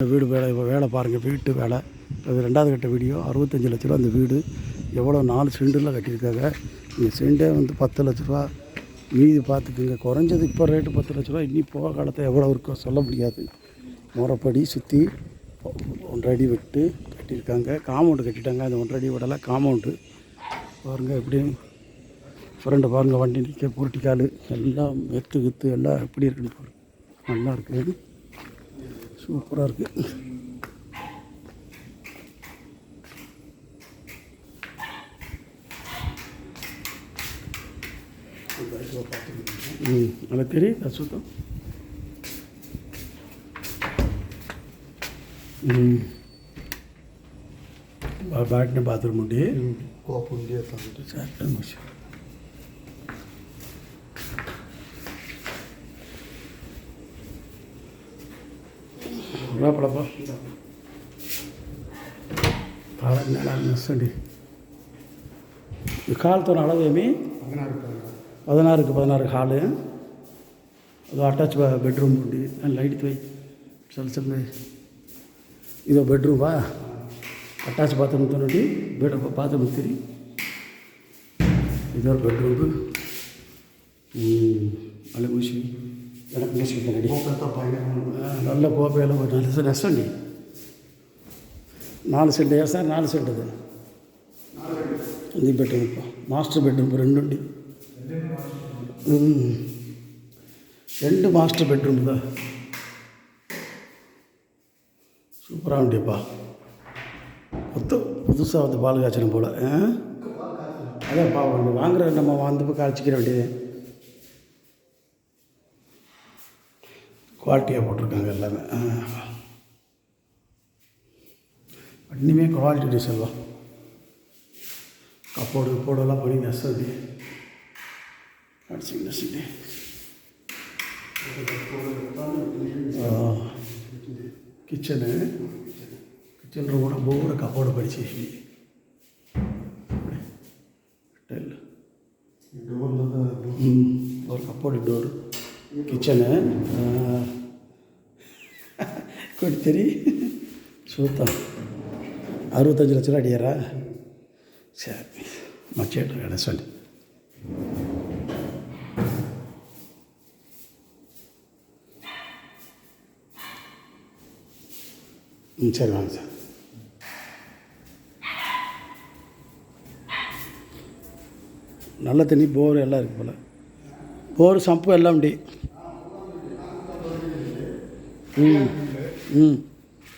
இந்த வீடு வேலை வேலை பாருங்கள் வீட்டு வேலை. அது ரெண்டாவது கட்ட வீடியோ அறுபத்தஞ்சு லட்ச ரூபா அந்த வீடு. எவ்வளோ நாலு சென்டில் கட்டியிருக்காங்க. இந்த செண்டே வந்து பத்து லட்ச ரூபா. மீதி பார்த்துக்குங்க. குறைஞ்சது இப்போ ரேட்டு பத்து லட்ச ரூபா. இனி போக காலத்தை எவ்வளோ இருக்கோ சொல்ல முடியாது. முறைப்படி சுற்றி ஒன்றரை அடி விட்டு கட்டியிருக்காங்க. காம்பவுண்டு கட்டிட்டாங்க. அந்த ஒன்றரை அடி விடலை. காம்பவுண்டு. பாருங்கள் எப்படி ஃப்ரெண்டு பாருங்கள் வண்டி நிற்க புரட்டிக்கால் எல்லாம் மெத்து கித்து எல்லாம் எப்படி இருக்குன்னு பாருங்கள் நல்லா இருக்குது சூப்பராக இருக்குது ம் అలా తిరిగి చూద్దాం బయటనే బాత్రూమ్ ఉండి కోపం ఉంది అట్లా என்ன படப்பா பாருங்க சொல்லி காலத்தோட அளவுமே பதினாறுக்கு பதினாறு ஹாலு அது அட்டாச் பெட்ரூம் உண்டு. லைட் போய் சொல்ல சொல்லு இதோ பெட்ரூம்பா அட்டாச் బాత్రూమ్ తోటి బెడ్ బాత్రూమ్ తిరిగి ఇదో பெட்ரூம் అలా కూర్చొని వెనకడి నల్ల గోపేలు నాలుగు సెంటు వేసండి నాలుగు సెంటు వేస్తారు சார்? நாலு ఇది బెడ్రూమ్ మాస్టర్ மாஸ்டர் பெட்ரூம் ரெண்டு ரெண்டு மாஸ்டர் பெட்ரூம் தான் சூப்பராக உண்டியப்பா புத்து புதுசாக வந்து பால் காய்ச்சணும் போல் ஆ? அதான் பாவம் வாங்குற நம்ம வந்து காய்ச்சிக்கிற வேண்டியது. குவாலிட்டியாக போட்டிருக்காங்க எல்லாமே. இன்னுமே குவாலிட்டி டீசல் தான் கப்போர்டு போர்டெல்லாம் பண்ணி நெசது அடிச்சு நெசிட்டு கிச்சனு. கிச்சன் கூட போகிற கப்போடு படிச்சு. டோர் ஒரு கப்போர்டு டோர். கிச்சனு கொடித்தறி சூத்தம். அறுபத்தஞ்சு லட்சம் ரூபா அடியாரா சரி மச்சேட்டு இடம் சொல்லி. ம் சரி வாங்க சார். நல்ல தண்ணி போர் எல்லாம் இருக்குது போல். போர் சம்பு எல்லாம் உண்டு. ம் ம்